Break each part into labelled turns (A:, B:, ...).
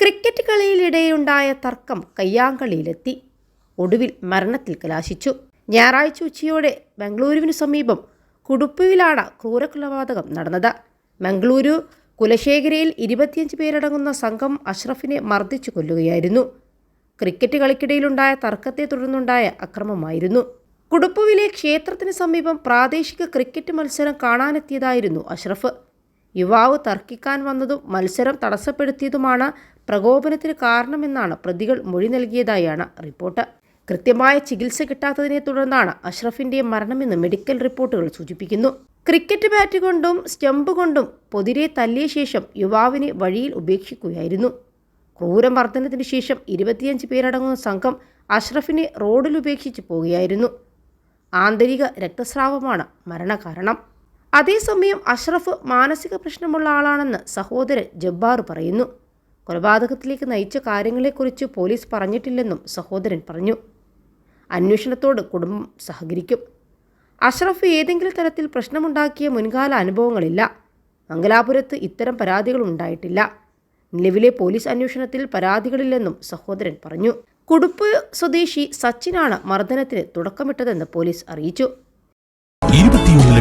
A: Cricket കളിയിലിടെയുണ്ടായ തർക്കം കയ്യാങ്കളിയിലെത്തി. ഒടുവിൽ മരണത്തിൽ കലാശിച്ചു. ഞായറാഴ്ച ഉച്ചയോടെ ബംഗളൂരുവിനു സമീപം കുടുപ്പുവിലാണ് ക്രൂരകൊലപാതകം നടന്നത്. ബംഗളൂരു കുലശേഖരയിൽ ഇരുപത്തിയഞ്ച് പേരടങ്ങുന്ന സംഘം അഷ്റഫിനെ മർദ്ദിച്ചു കൊല്ലുകയായിരുന്നു. ക്രിക്കറ്റ് കളിക്കിടയിലുണ്ടായ തർക്കത്തെ തുടർന്നുണ്ടായ അക്രമമായിരുന്നു. കുടുപ്പുവിലെ ക്ഷേത്രത്തിന് സമീപം പ്രാദേശിക ക്രിക്കറ്റ് മത്സരം കാണാനെത്തിയതായിരുന്നു അഷ്റഫ്. യുവാവ് തർക്കിക്കാൻ വന്നതും മത്സരം തടസ്സപ്പെടുത്തിയതുമാണ് പ്രകോപനത്തിന് കാരണമെന്നാണ് പ്രതികൾ മൊഴി നൽകിയതായാണ് റിപ്പോർട്ട്. കൃത്യമായ ചികിത്സ കിട്ടാത്തതിനെ തുടർന്നാണ് അഷ്റഫിന്റെ മരണമെന്ന് മെഡിക്കൽ റിപ്പോർട്ടുകൾ സൂചിപ്പിക്കുന്നു. ക്രിക്കറ്റ് ബാറ്റ് കൊണ്ടും സ്റ്റമ്പ് കൊണ്ടും പൊതിരെ തല്ലിയ ശേഷം യുവാവിനെ വഴിയിൽ ഉപേക്ഷിക്കുകയായിരുന്നു. ക്രൂരമർദ്ദനത്തിന് ശേഷം ഇരുപത്തിയഞ്ച് പേരടങ്ങുന്ന സംഘം അഷ്റഫിനെ റോഡിൽ ഉപേക്ഷിച്ച് പോവുകയായിരുന്നു. ആന്തരിക രക്തസ്രാവമാണ് മരണകാരണം. അതേസമയം അഷ്റഫ് മാനസിക പ്രശ്നമുള്ള ആളാണെന്ന് സഹോദരൻ ജബ്ബാർ പറയുന്നു. കൊലപാതകത്തിലേക്ക് നയിച്ച കാര്യങ്ങളെക്കുറിച്ച് പോലീസ് പറഞ്ഞിട്ടില്ലെന്നും സഹോദരൻ പറഞ്ഞു. അന്വേഷണത്തോട് കുടുംബം സഹകരിക്കും. അഷ്റഫ് ഏതെങ്കിലും തരത്തിൽ പ്രശ്നമുണ്ടാക്കിയ മുൻകാല അനുഭവങ്ങളില്ല. മംഗലാപുരത്ത് ഇത്തരം പരാതികൾ ഉണ്ടായിട്ടില്ല. നിലവിലെ പോലീസ് അന്വേഷണത്തിൽ പരാതികളില്ലെന്നും സഹോദരൻ പറഞ്ഞു. കുടുപ്പ് സ്വദേശി സച്ചിനാണ് മർദ്ദനത്തിന് തുടക്കമിട്ടതെന്ന് പോലീസ് അറിയിച്ചു.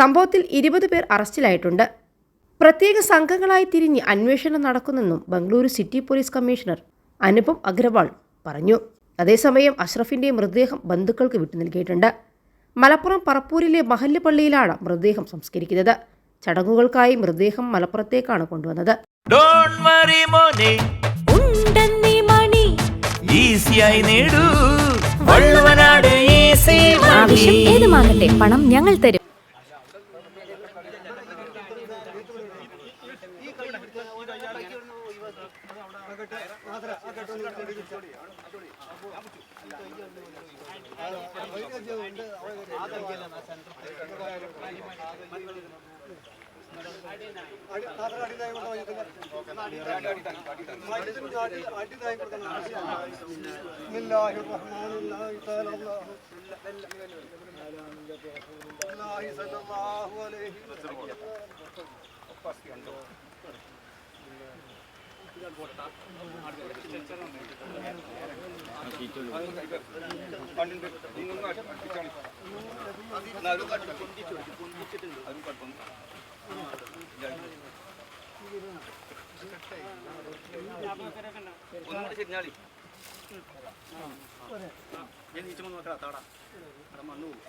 A: സംഭവത്തിൽ ഇരുപത് പേർ അറസ്റ്റിലായിട്ടുണ്ട്. പ്രത്യേക സംഘങ്ങളായി തിരിഞ്ഞ് അന്വേഷണം നടക്കുന്നെന്നും Bengaluru city police commissioner Anupam Agrawal പറഞ്ഞു. അതേസമയം അഷ്റഫിന്റെ മൃതദേഹം ബന്ധുക്കൾക്ക് വിട്ടു നൽകിയിട്ടുണ്ട്. മലപ്പുറം പറപ്പൂരിലെ മഹല്ല് പള്ളിയിലാണ് മൃതദേഹം സംസ്കരിക്കുന്നത്. ചടങ്ങുകൾക്കായി മൃതദേഹം മലപ്പുറത്തേക്കാണ് കൊണ്ടുവന്നത്.
B: ഡോണ്ട് വറി മോനെ.
C: ഉണ്ടെന്നീ മണി.
B: ഈസിയായി നേടൂ. വള്ളുവനാട് ഈസി
C: ആവശ്യം ഏതുമാകട്ടെ പണം ഞങ്ങൾ തരും.
D: അള്ളാഹി സല്ലല്ലാഹു അലൈഹി വസല്ലം ഒന്നുകൂടി ശരിഞ്ഞാളി നീച്ചണം നോക്കടാ താടാ അവിടെ മണ്ണ് പോകും